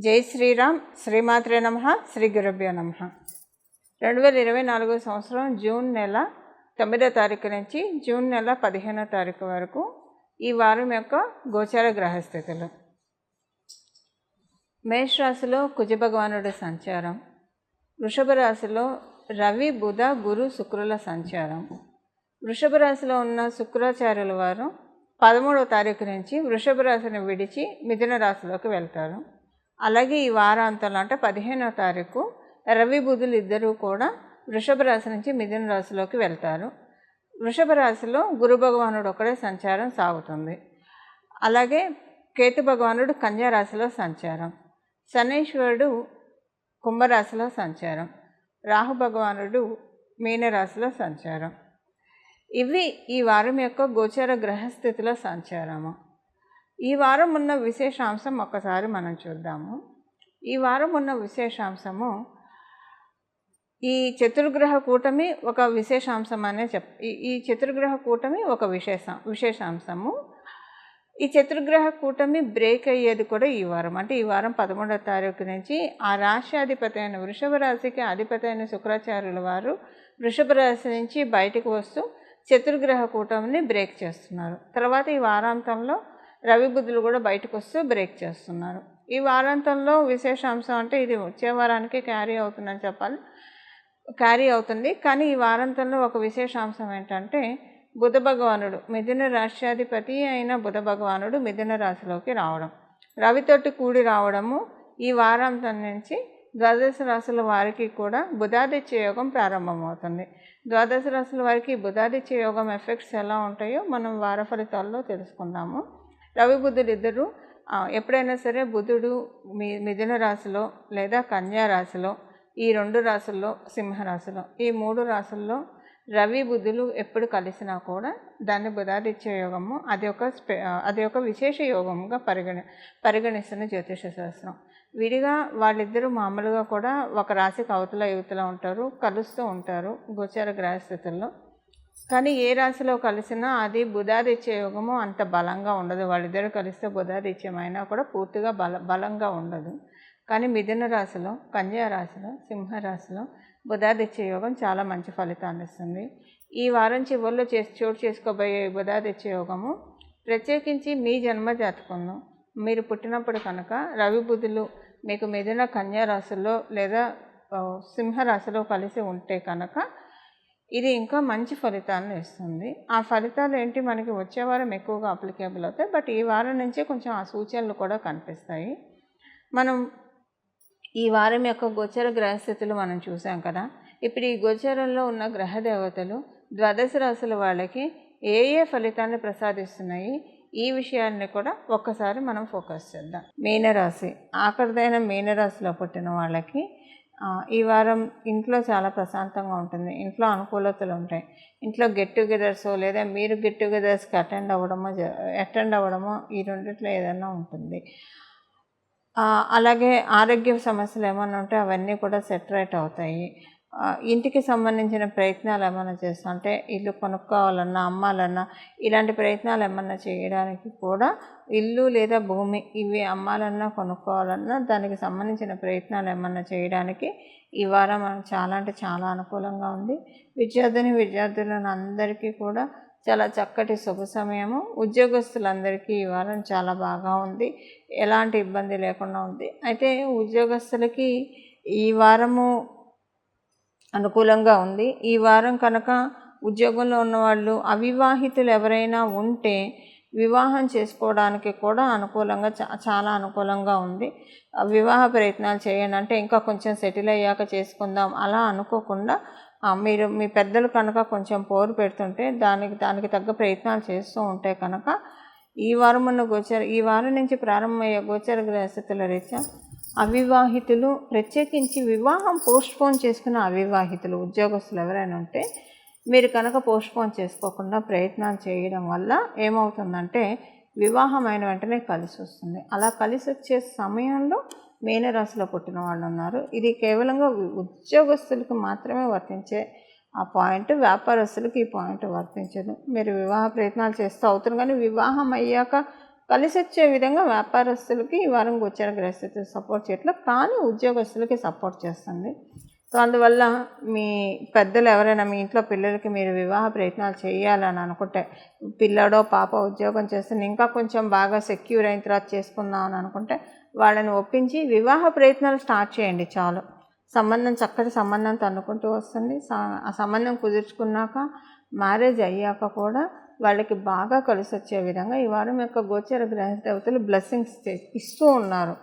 జై శ్రీరామ్. శ్రీమాత్రే నమ. శ్రీ గురుభ్యో నమ. రెండు వేల ఇరవై నాలుగో సంవత్సరం జూన్ నెల తొమ్మిదో తారీఖు నుంచి జూన్ నెల పదిహేనో తారీఖు వరకు ఈ వారం యొక్క గోచార గ్రహస్థితులు. మేషరాశిలో రాశిలో సంచారం. వృషభ రాశిలో రవి బుధ గురు శుక్రుల సంచారం. వృషభ రాశిలో ఉన్న శుక్రాచార్యుల వారు పదమూడవ తారీఖు నుంచి వృషభ రాశిని విడిచి మిథున రాశిలోకి వెళ్తారు. అలాగే ఈ వారాంతంలో అంటే పదిహేనో తారీఖు రవి బుధులు ఇద్దరూ కూడా వృషభ రాశి నుంచి మిథున రాశిలోకి వెళ్తారు. వృషభ రాశిలో గురు భగవానుడు ఒకడే సంచారం సాగుతుంది. అలాగే కేతు భగవానుడు కన్యా రాశిలో సంచారం. శనీశ్వరుడు కుంభరాశిలో సంచారం. రాహు భగవానుడు మీనరాశిలో సంచారం. ఇవి ఈ వారం యొక్క గోచర గ్రహస్థితిలో సంచారము. ఈ వారం ఉన్న విశేషాంశం ఒక్కసారి మనం చూద్దాము. ఈ వారం ఉన్న విశేషాంశము ఈ చతుర్గ్రహ కూటమి ఒక విశేషాంశం అనే చెప్ ఈ- ఈ చతుర్గ్రహ కూటమి ఒక విశేష విశేషాంశము. ఈ చతుర్గ్రహ కూటమి బ్రేక్ అయ్యేది కూడా ఈ వారం. అంటే ఈ వారం పదమూడవ తారీఖు నుంచి ఆ రాశి అధిపతి అయిన వృషభ రాశికి అధిపతి అయిన శుక్రాచార్యుల వారు వృషభ రాశి నుంచి బయటకు వస్తూ చతుర్గ్రహ కూటమిని బ్రేక్ చేస్తున్నారు. తర్వాత ఈ వారాంతంలో రవి బుద్ధులు కూడా బయటకు వస్తూ బ్రేక్ చేస్తున్నారు. ఈ వారాంతంలో విశేషాంశం అంటే ఇది వచ్చే వారానికి క్యారీ అవుతుందని చెప్పాలి. క్యారీ అవుతుంది. కానీ ఈ వారాంతంలో ఒక విశేషాంశం ఏంటంటే బుధ భగవానుడు మిథున రాష్ట్రాధిపతి అయిన బుధ భగవానుడు మిథున రాశిలోకి రావడం. రవితోటి కూడి రావడము ఈ వారాంతం నుంచి ద్వాదశ రాశుల వారికి కూడా బుధాదిత్య యోగం ప్రారంభమవుతుంది. ద్వాదశ రాశుల వారికి బుధాదిత్య యోగం ఎఫెక్ట్స్ ఎలా ఉంటాయో మనం వార ఫలితాల్లో తెలుసుకుందాము. రవి బుధుడు ఇద్దరు. ఎప్పుడైనా సరే బుధుడు మీ మిథున రాశిలో లేదా కన్యా రాశిలో ఈ రెండు రాశుల్లో సింహరాశిలో ఈ మూడు రాశుల్లో రవి బుధులు ఎప్పుడు కలిసినా కూడా దాన్ని బుధాదిత్య యోగము అది ఒక స్పె అది ఒక విశేష యోగముగా పరిగణి పరిగణిస్తున్న జ్యోతిష శాస్త్రం. విడిగా వాళ్ళిద్దరూ మామూలుగా కూడా ఒక రాశికి అవతల యువతలో ఉంటారు కలుస్తూ ఉంటారు గోచార గ్రహస్థితుల్లో. కానీ ఏ రాశిలో కలిసినా అది బుధాదిత్య యోగము అంత బలంగా ఉండదు. వాళ్ళిద్దరు కలిస్తే బుధాదిత్యమైనా కూడా పూర్తిగా బల బలంగా ఉండదు. కానీ మిథున రాశిలో కన్యా రాశిలో సింహరాశిలో బుధాదిత్య యోగం చాలా మంచి ఫలితాన్ని ఇస్తుంది. ఈ వారం చివరిలో చేసి చోటు చేసుకోబోయే బుధాదిత్య యోగము ప్రత్యేకించి మీ జన్మ జాతకంలో మీరు పుట్టినప్పుడు కనుక రవి బుధులు మీకు మిథున కన్యా రాశిలో లేదా సింహరాశిలో కలిసి ఉంటే కనుక ఇది ఇంకా మంచి ఫలితాలను ఇస్తుంది. ఆ ఫలితాలు ఏంటి? మనకి వచ్చే వారం ఎక్కువగా అప్లికేబుల్ అవుతాయి. బట్ ఈ వారం నుంచే కొంచెం ఆ సూచనలు కూడా కనిపిస్తాయి. మనం ఈ వారం యొక్క గోచర గ్రహస్థితులు మనం చూసాం కదా. ఇప్పుడు ఈ గోచరంలో ఉన్న గ్రహ దేవతలు ద్వాదశ రాశుల వాళ్ళకి ఏ ఏ ఫలితాన్ని ప్రసాదిస్తున్నాయి? ఈ విషయాన్ని కూడా ఒక్కసారి మనం ఫోకస్ చేద్దాం. మీనరాశి. ఆఖరిదైన మీనరాశిలో పుట్టిన వాళ్ళకి ఈ వారం ఇంట్లో చాలా ప్రశాంతంగా ఉంటుంది. ఇంట్లో అనుకూలతలు ఉంటాయి. ఇంట్లో గెట్ టుగెదర్స్ లేదా మీరు గెట్ టుగెదర్స్కి అటెండ్ అవ్వడమో అటెండ్ అవ్వడమో ఈ రెండిట్లో ఏదైనా ఉంటుంది. అలాగే ఆరోగ్య సమస్యలు ఏమైనా ఉంటే అవన్నీ కూడా సెటరేట్ అవుతాయి. ఇంటికి సంబంధించిన ప్రయత్నాలు ఏమైనా చేస్తా? అంటే ఇల్లు కొనుక్కోవాలన్నా అమ్మాలన్నా ఇలాంటి ప్రయత్నాలు ఏమన్నా చేయడానికి కూడా ఇల్లు లేదా భూమి ఇవి అమ్మాలన్నా కొనుక్కోవాలన్నా దానికి సంబంధించిన ప్రయత్నాలు ఏమన్నా చేయడానికి ఈ వారం మనకు చాలా అంటే చాలా అనుకూలంగా ఉంది. విద్యార్థిని విద్యార్థులను అందరికీ కూడా చాలా చక్కటి శుభ సమయము. ఉద్యోగస్తులందరికీ ఈ వారం చాలా బాగా ఉంది. ఎలాంటి ఇబ్బంది లేకుండా ఉంది. అయితే ఉద్యోగస్తులకి ఈ వారము అనుకూలంగా ఉంది. ఈ వారం కనుక ఉద్యోగంలో ఉన్నవాళ్ళు అవివాహితులు ఎవరైనా ఉంటే వివాహం చేసుకోవడానికి కూడా అనుకూలంగా చా చాలా అనుకూలంగా ఉంది. వివాహ ప్రయత్నాలు చేయండి. అంటే ఇంకా కొంచెం సెటిల్ అయ్యాక చేసుకుందాం. అలా అనుకోకుండా మీరు మీ పెద్దలు కనుక కొంచెం పోరు పెడుతుంటే దానికి దానికి తగ్గ ప్రయత్నాలు చేస్తూ ఉంటే కనుక ఈ వారం ఉన్న గోచర ఈ వారం నుంచి ప్రారంభమయ్యే గోచర గ్రహస్థితుల రీత్యా అవివాహితులు ప్రత్యేకించి వివాహం పోస్ట్పోన్ చేసుకున్న అవివాహితులు ఉద్యోగస్తులు ఎవరైనా ఉంటే మీరు కనుక పోస్ట్పోన్ చేసుకోకుండా ప్రయత్నాలు చేయడం వల్ల ఏమవుతుందంటే వివాహం అయిన వెంటనే కలిసి వస్తుంది. అలా కలిసి వచ్చే సమయంలో మీనరాశిలో పుట్టిన వాళ్ళు ఉన్నారు. ఇది కేవలంగా ఉద్యోగస్తులకు మాత్రమే వర్తించే ఆ పాయింట్ వ్యాపారస్తులకు ఈ పాయింట్ వర్తించదు. మీరు వివాహ ప్రయత్నాలు చేస్తూ అవుతారు కానీ వివాహం అయ్యాక కలిసి వచ్చే విధంగా వ్యాపారస్తులకి ఈ వారం గోచర గ్రహస్థితి సపోర్ట్ చేయట్లేదు కానీ ఉద్యోగస్తులకి సపోర్ట్ చేస్తుంది. సో అందువల్ల మీ పెద్దలు ఎవరైనా మీ ఇంట్లో పిల్లలకి మీరు వివాహ ప్రయత్నాలు చేయాలని అనుకుంటే పిల్లడో పాప ఉద్యోగం చేస్తుంది ఇంకా కొంచెం బాగా సెక్యూర్ అయిన తర్వాత చేసుకుందాం అని అనుకుంటే వాళ్ళని ఒప్పించి వివాహ ప్రయత్నాలు స్టార్ట్ చేయండి చాలు. సంబంధం చక్కటి సంబంధం తన్నుకుంటూ వస్తుంది. ఆ సంబంధం కుదుర్చుకున్నాక మ్యారేజ్ అయ్యాక కూడా వాళ్ళకి బాగా కలిసి వచ్చే విధంగా ఈ వారం యొక్క గోచర గ్రహ దేవతలు బ్లెస్సింగ్స్ ఇస్తూ ఉన్నారు.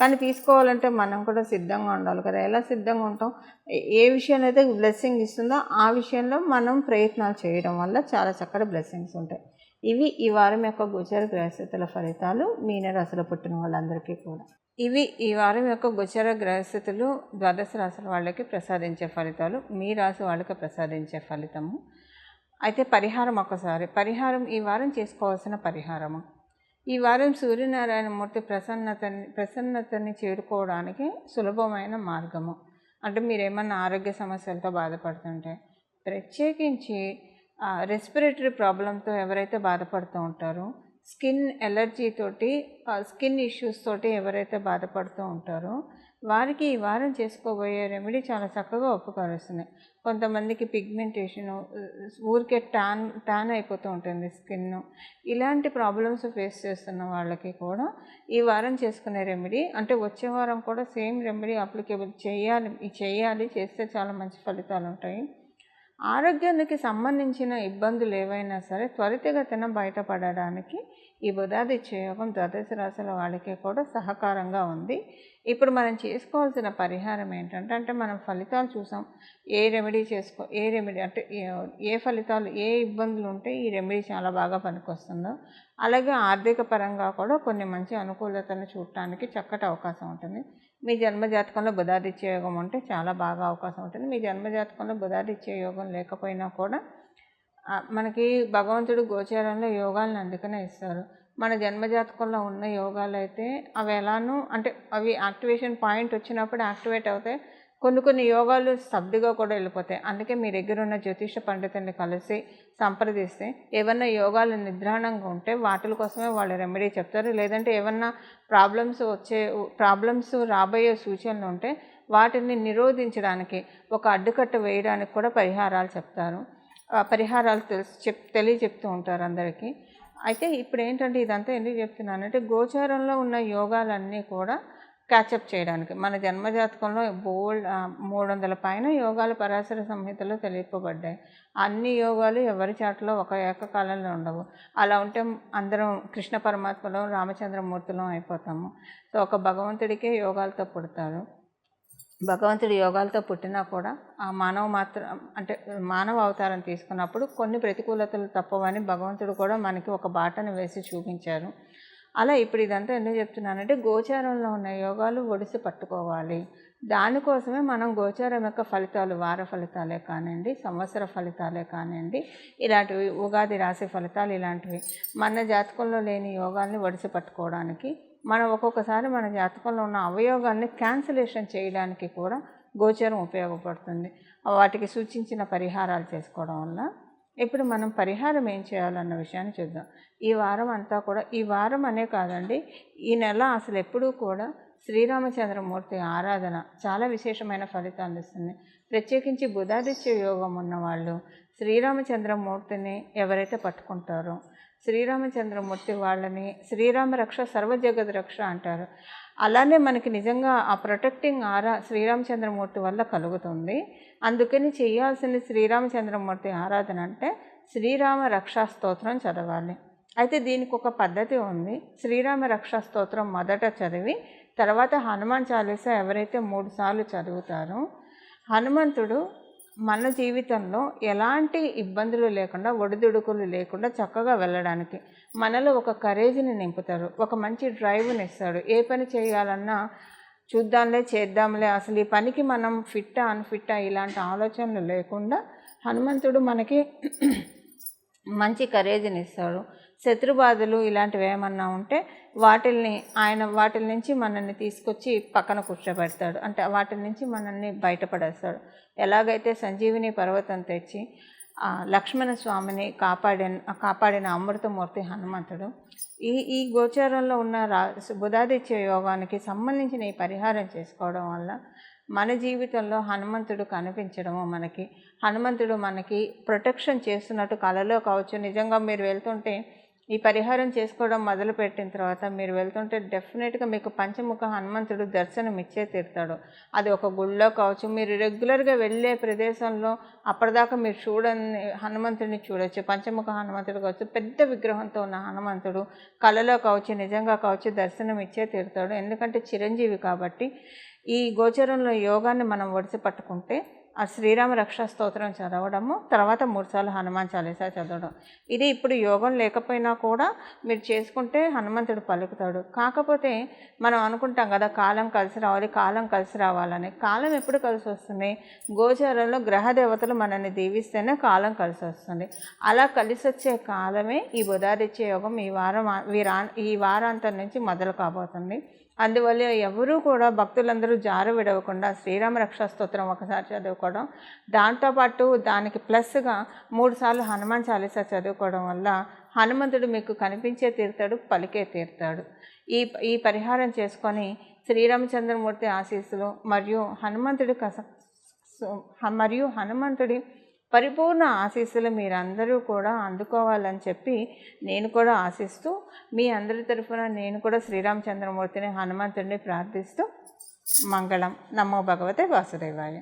కానీ తీసుకోవాలంటే మనం కూడా సిద్ధంగా ఉండాలి కదా. ఎలా సిద్ధంగా ఉంటాం? ఏ- ఏ విషయంలో అయితే బ్లెస్సింగ్ ఇస్తుందో ఆ విషయంలో మనం ప్రయత్నాలు చేయడం వల్ల చాలా చక్కటి బ్లెస్సింగ్స్ ఉంటాయి. ఇవి ఈ వారం యొక్క గోచర గ్రహస్థితుల ఫలితాలు మీనరాశిలో పుట్టిన వాళ్ళందరికీ కూడా. ఇవి ఈ వారం యొక్క గోచర గ్రహస్థితులు ద్వాదశ రాశుల వాళ్ళకి ప్రసాదించే ఫలితాలు మీ రాశి వాళ్ళకి ప్రసాదించే ఫలితము. అయితే పరిహారం ఒకసారి పరిహారం ఈ వారం చేసుకోవాల్సిన పరిహారము. ఈ వారం సూర్యనారాయణ మూర్తి ప్రసన్నతని ప్రసన్నతని చేరుకోవడానికి సులభమైన మార్గము. అంటే మీరు ఏమన్నా ఆరోగ్య సమస్యలతో బాధపడుతుంటే ప్రత్యేకించి రెస్పిరేటరీ ప్రాబ్లంతో ఎవరైతే బాధపడుతూ ఉంటారో స్కిన్ ఎలర్జీ తోటి స్కిన్ ఇష్యూస్ తోటి ఎవరైతే బాధపడుతూ ఉంటారో వారికి ఈ వారం చేసుకోబోయే రెమెడీ చాలా చక్కగా ఉపకరిస్తున్నాయి. కొంతమందికి పిగ్మెంటేషన్ ఊరికే ట్యాన్ ట్యాన్ అయిపోతూ ఉంటుంది స్కిన్ ఇలాంటి ప్రాబ్లమ్స్ ఫేస్ చేస్తున్న వాళ్ళకి కూడా ఈ వారం చేసుకునే రెమెడీ అంటే వచ్చే వారం కూడా సేమ్ రెమెడీ అప్లికేబుల్ చేయాలి చేయాలి చేస్తే చాలా మంచి ఫలితాలు ఉంటాయి. ఆరోగ్యానికి సంబంధించిన ఇబ్బందులు ఏవైనా సరే త్వరితగతిన బయటపడడానికి ఈ బుధాదిత్య యోగం ద్వాదశ రాశుల వాళ్ళకి కూడా సహకారంగా ఉంది. ఇప్పుడు మనం చేసుకోవాల్సిన పరిహారం ఏంటంటే అంటే మనం ఫలితాలు చూసాం. ఏ రెమెడీ చేసుకో ఏ రెమెడీ అంటే ఏ- ఏ ఫలితాలు ఏ ఇబ్బందులు ఉంటే ఈ రెమెడీ చాలా బాగా పనికొస్తుందో అలాగే ఆర్థిక పరంగా కూడా కొన్ని మంచి అనుకూలతను చూడటానికి చక్కటి అవకాశం ఉంటుంది. మీ జన్మజాతకంలో బుధాదిత్య యోగం ఉంటే చాలా బాగా అవకాశం ఉంటుంది. మీ జన్మజాతకంలో బుధాదిత్య యోగం లేకపోయినా కూడా మనకి భగవంతుడు గోచారంలో యోగాలను అందుకనే ఇస్తారు. మన జన్మజాతకంలో ఉన్న యోగాలు అయితే అవి ఎలానూ అంటే అవి యాక్టివేషన్ పాయింట్ వచ్చినప్పుడు యాక్టివేట్ అవుతాయి. కొన్ని కొన్ని యోగాలు స్తబ్దుగా కూడా వెళ్ళిపోతాయి. అందుకే మీ దగ్గర ఉన్న జ్యోతిష పండితుల్ని కలిసి సంప్రదిస్తే ఏమన్నా యోగాలు నిద్రాణంగా ఉంటే వాటి కోసమే వాళ్ళు రెమెడీ చెప్తారు. లేదంటే ఏమన్నా ప్రాబ్లమ్స్ వచ్చే ప్రాబ్లమ్స్ రాబోయే సూచనలు ఉంటే వాటిని నిరోధించడానికి ఒక అడ్డుకట్ట వేయడానికి కూడా పరిహారాలు చెప్తారు. పరిహారాలు తెలుసు చెప్ తెలియచెప్తూ ఉంటారు అందరికీ. అయితే ఇప్పుడు ఏంటంటే ఇదంతా ఎందుకు చెప్తున్నానంటే గోచారంలో ఉన్న యోగాలన్నీ కూడా క్యాచప్ చేయడానికి. మన జన్మజాతకంలో బోల్డ్ మూడు వందల పైన యోగాలు పరాశర సంహితలో తెలియపబడ్డాయి. అన్ని యోగాలు ఎవరి చాటలో ఒక ఏకకాలంలో ఉండవు. అలా ఉంటే అందరం కృష్ణ పరమాత్మలో రామచంద్రమూర్తిలో అయిపోతాము. సో ఒక భగవంతుడికే యోగాలతో పుడతారు. భగవంతుడి యోగాలతో పుట్టినా కూడా ఆ మానవ మాత్రం అంటే మానవ అవతారం తీసుకున్నప్పుడు కొన్ని ప్రతికూలతలు తప్పవని భగవంతుడు కూడా మనకి ఒక బాటను వేసి చూపించారు. అలా ఇప్పుడు ఇదంతా ఎందుకు చెప్తున్నానంటే గోచారంలో ఉన్న యోగాలు ఒడిసి పట్టుకోవాలి. దానికోసమే మనం గోచారం యొక్క ఫలితాలు వార ఫలితాలే కానివ్వండి సంవత్సర ఫలితాలే కానివ్వండి ఇలాంటివి ఉగాది రాశి ఫలితాలు ఇలాంటివి మన జాతకంలో లేని యోగాల్ని ఒడిసి పట్టుకోవడానికి మనం ఒక్కొక్కసారి మన జాతకంలో ఉన్న అవయోగాల్ని క్యాన్సిలేషన్ చేయడానికి కూడా గోచరం ఉపయోగపడుతుంది. వాటికి సూచించిన పరిహారాలు చేసుకోవడం వల్ల ఇప్పుడు మనం పరిహారం ఏం చేయాలన్న విషయాన్ని చూద్దాం. ఈ వారం అంతా కూడా ఈ వారం అనే కాదండి ఈ నెల అసలు ఎప్పుడూ కూడా శ్రీరామచంద్రమూర్తి ఆరాధన చాలా విశేషమైన ఫలితాలు ఇస్తుంది ప్రత్యేకించి బుధాదిత్య యోగం ఉన్నవాళ్ళు శ్రీరామచంద్రమూర్తిని ఎవరైతే పట్టుకుంటారో శ్రీరామచంద్రమూర్తి వాళ్ళని శ్రీరామ రక్ష సర్వజగద్ రక్ష అంటారు. అలానే మనకి నిజంగా ఆ ప్రొటెక్టింగ్ ఆరా శ్రీరామచంద్రమూర్తి వల్ల కలుగుతుంది. అందుకని చేయాల్సింది శ్రీరామచంద్రమూర్తి ఆరాధన అంటే శ్రీరామ రక్షా స్తోత్రం చదవాలి. అయితే దీనికి ఒక పద్ధతి ఉంది. శ్రీరామ రక్షా స్తోత్రం మొదట చదివి తర్వాత హనుమాన్ చాలీసా ఎవరైతే మూడు సార్లు చదువుతారో హనుమంతుడు మన జీవితంలో ఎలాంటి ఇబ్బందులు లేకుండా ఒడిదుడుకులు లేకుండా చక్కగా వెళ్ళడానికి. మనలో ఒక కరేజ్ని నింపుతారు. ఒక మంచి డ్రైవ్ని ఇస్తాడు ఏ పని చేయాలన్నా చూద్దాంలే చేద్దాంలే. అసలు ఈ పనికి మనం ఫిట్టా అన్ఫిట్టా ఇలాంటి ఆలోచనలు లేకుండా హనుమంతుడు మనకి మంచి కరేజ్ని ఇస్తాడు. శత్రుబాధలు ఇలాంటివి ఏమన్నా ఉంటే వాటిల్ని ఆయన వాటి నుంచి మనల్ని తీసుకొచ్చి పక్కన కూర్చోబెడతాడు. అంటే వాటి నుంచి మనల్ని బయటపడేస్తాడు. ఎలాగైతే సంజీవిని పర్వతం తెచ్చి లక్ష్మణ స్వామిని కాపాడిన కాపాడిన అమృతమూర్తి హనుమంతుడు ఈ ఈ గోచారంలో ఉన్న రా బుధాదిత్య యోగానికి సంబంధించిన ఈ పరిహారం చేసుకోవడం వల్ల మన జీవితంలో హనుమంతుడు కనిపించడము మనకి. హనుమంతుడు మనకి ప్రొటెక్షన్ చేస్తున్నట్టు కలలో కావచ్చు. నిజంగా మీరు వెళ్తుంటే ఈ పరిహారం చేసుకోవడం మొదలుపెట్టిన తర్వాత మీరు వెళ్తుంటే డెఫినెట్గా మీకు పంచముఖ హనుమంతుడు దర్శనం ఇచ్చే తీరుతాడు. అది ఒక గుళ్ళో కావచ్చు మీరు రెగ్యులర్గా వెళ్ళే ప్రదేశంలో అప్పటిదాకా మీరు చూడని హనుమంతుడిని చూడొచ్చు పంచముఖ హనుమంతుడు కావచ్చు పెద్ద విగ్రహంతో ఉన్న హనుమంతుడు కళలో కావచ్చు నిజంగా కావచ్చు దర్శనం ఇచ్చే తీరుతాడు. ఎందుకంటే చిరంజీవి కాబట్టి ఈ గోచరంలో యోగాన్ని మనం ఒడిసి పట్టుకుంటే ఆ శ్రీరామ రక్షా స్తోత్రం చదవడము తర్వాత మూడుసార్లు హనుమాన్ చాలీసా చదవడం. ఇది ఇప్పుడు యోగం లేకపోయినా కూడా మీరు చేసుకుంటే హనుమంతుడు పలుకుతాడు. కాకపోతే మనం అనుకుంటాం కదా కాలం కలిసి రావాలి కాలం కలిసి రావాలని. కాలం ఎప్పుడు కలిసి వస్తుంది? గోచారంలో గ్రహ దేవతలు మనల్ని దీవిస్తేనే కాలం కలిసి వస్తుంది. అలా కలిసి వచ్చే కాలమే ఈ బుధాదిత్య యోగం. ఈ వారం వీరా ఈ వారాంతం నుంచి మొదలు కాబోతుంది. అందువల్ల ఎవరూ కూడా భక్తులందరూ జారు విడవకుండా శ్రీరామ రక్షా స్తోత్రం ఒకసారి చదువుకోవడం. దాంతోపాటు దానికి ప్లస్గా మూడుసార్లు హనుమాన్ చాలీసా చదువుకోవడం వల్ల హనుమంతుడు మీకు కనిపించే తీరుతాడు పలికే తీరుతాడు. ఈ ఈ పరిహారం చేసుకొని శ్రీరామచంద్రమూర్తి ఆశీస్సులు మరియు హనుమంతుడి కస మరియు హనుమంతుడి పరిపూర్ణ ఆశీస్సులు మీరందరూ కూడా అందుకోవాలని చెప్పి నేను కూడా ఆశిస్తూ మీ అందరి తరఫున నేను కూడా శ్రీరామచంద్రమూర్తిని హనుమంతుడిని ప్రార్థిస్తూ మంగళం. నమో భగవతే వాసుదేవాయ.